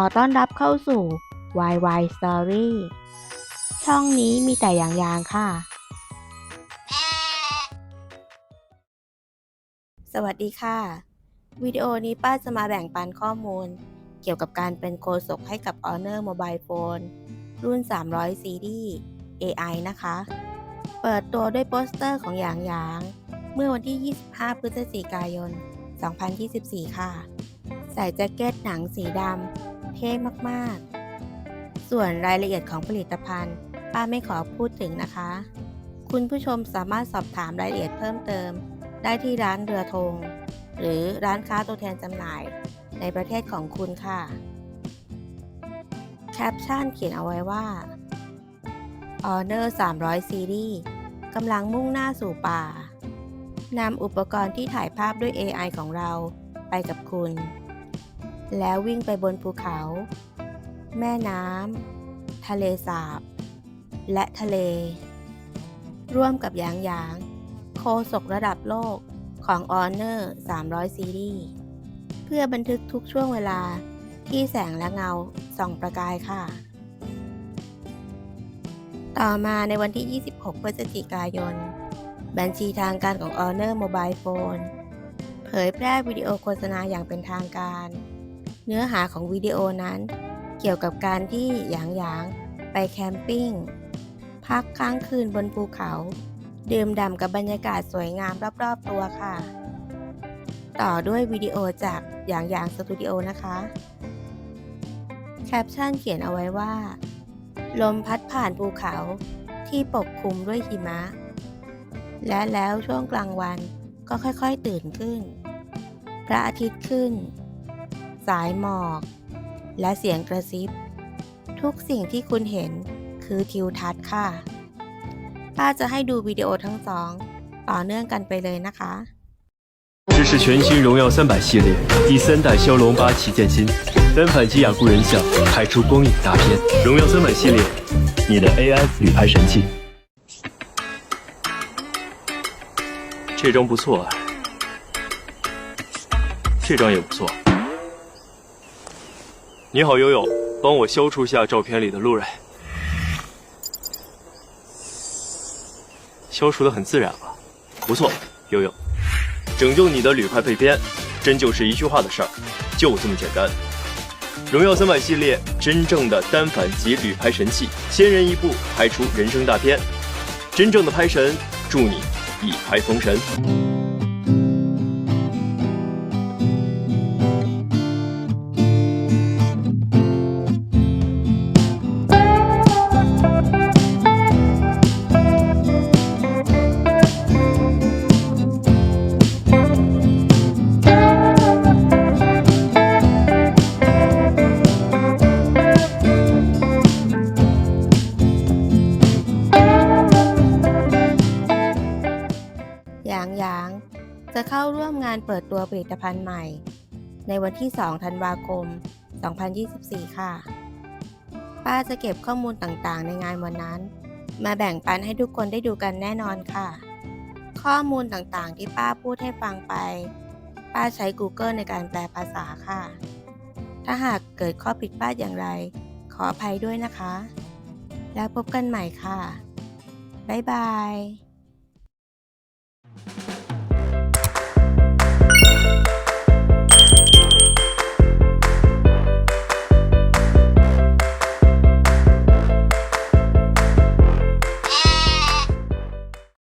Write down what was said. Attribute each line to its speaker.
Speaker 1: อต้อนรับเข้าสู่ YY Story ช่องนี้มีแต่อย่างยางค่ะ สวัสดีค่ะ วิดีโอนี้ป้าจะมาแบ่งปันข้อมูล เกี่ยวกับการเป็นโฆษกให้กับ Honor Mobile Phone รุ่น 300 CD AI นะคะ เปิดตัวด้วยโปสเตอร์ของหยางหยาง เมื่อวันที่ 25 พฤศจิกายน 2024 ค่ะใส่แจ็คเก็ตหนังสีดำ เท่มากๆ ส่วนรายละเอียดของผลิตภัณฑ์ ป้าไม่ขอพูดถึงนะคะ คุณผู้ชมสามารถสอบถามรายละเอียดเพิ่มเติม ได้ที่ร้านเรือธงหรือร้านค้าตัวแทนจำหน่ายในประเทศของคุณค่ะ แคปชั่นเขียนเอาไว้ว่า Honor 300 Series กำลังมุ่งหน้าสู่ป่านำอุปกรณ์ที่ถ่ายภาพด้วย AI ของเราไปกับคุณ แล้ววิ่งไปบนภูเขา แม่น้ำ ทะเลสาบ และทะเล ร่วมกับหยางหยาง โคศกระดับโลกของ Honor 300 Series เพื่อบันทึกทุกช่วงเวลาที่แสงและเงาส่องประกายค่ะ ต่อมาในวันที่ 26 พฤศจิกายน บัญชีทางการของ Honor Mobile Phone เผยแพร่วิดีโอโฆษณาอย่างเป็นทางการ เนื้อหาของวิดีโอนั้น เกี่ยวกับการที่หยางหยางไปแคมปิ้ง พักค้างคืนบนภูเขา ดื่มด่ำกับบรรยากาศสวยงามรอบๆตัวค่ะ ต่อด้วยวิดีโอจากหยางหยางสตูดิโอนะคะ แคปชั่นเขียนเอาไว้ว่า ลมพัดผ่านภูเขาที่ปกคลุมด้วยหิมะ และแล้วช่วงกลางวันก็ค่อยๆตื่นขึ้น พระอาทิตย์ขึ้น สายหมอก และเสียงกระซิบ ทุกสิ่งที่คุณเห็นคือทิวทัศน์ค่ะ ป้าจะให้ดูวิดีโอทั้งสอง ต่อเนื่องกันไปเลยนะคะ
Speaker 2: 这是全新荣耀三百系列第三代骁龙八旗舰芯，单反机雅固人像，拍出光影大片。荣耀三百系列，你的 AI 旅拍神器。这张不错啊，这张也不错。 你好，悠悠，帮我消除下照片里的路人。消除的很自然了，不错，悠悠。拯救你的旅拍配片，真就是一句话的事儿，就这么简单。荣耀三百系列真正的单反级旅拍神器，先人一步拍出人生大片，真正的拍神，祝你一拍封神。
Speaker 1: หยาง จะเข้าร่วมงานเปิดตัวผลิตภัณฑ์ใหม่ ในวันที่ 2 ธันวาคม 2024 ค่ะ ป้าจะเก็บข้อมูลต่างๆ ในงานวันนั้น มาแบ่งปันให้ทุกคนได้ดูกันแน่นอนค่ะ ข้อมูลต่างๆ ที่ป้าพูดให้ฟังไป ป้าใช้ Google ในการแปลภาษาค่ะ ถ้าหากเกิดข้อผิดพลาดอย่างไร ขออภัยด้วยนะคะ แล้วพบกันใหม่ค่ะ บ๊ายบาย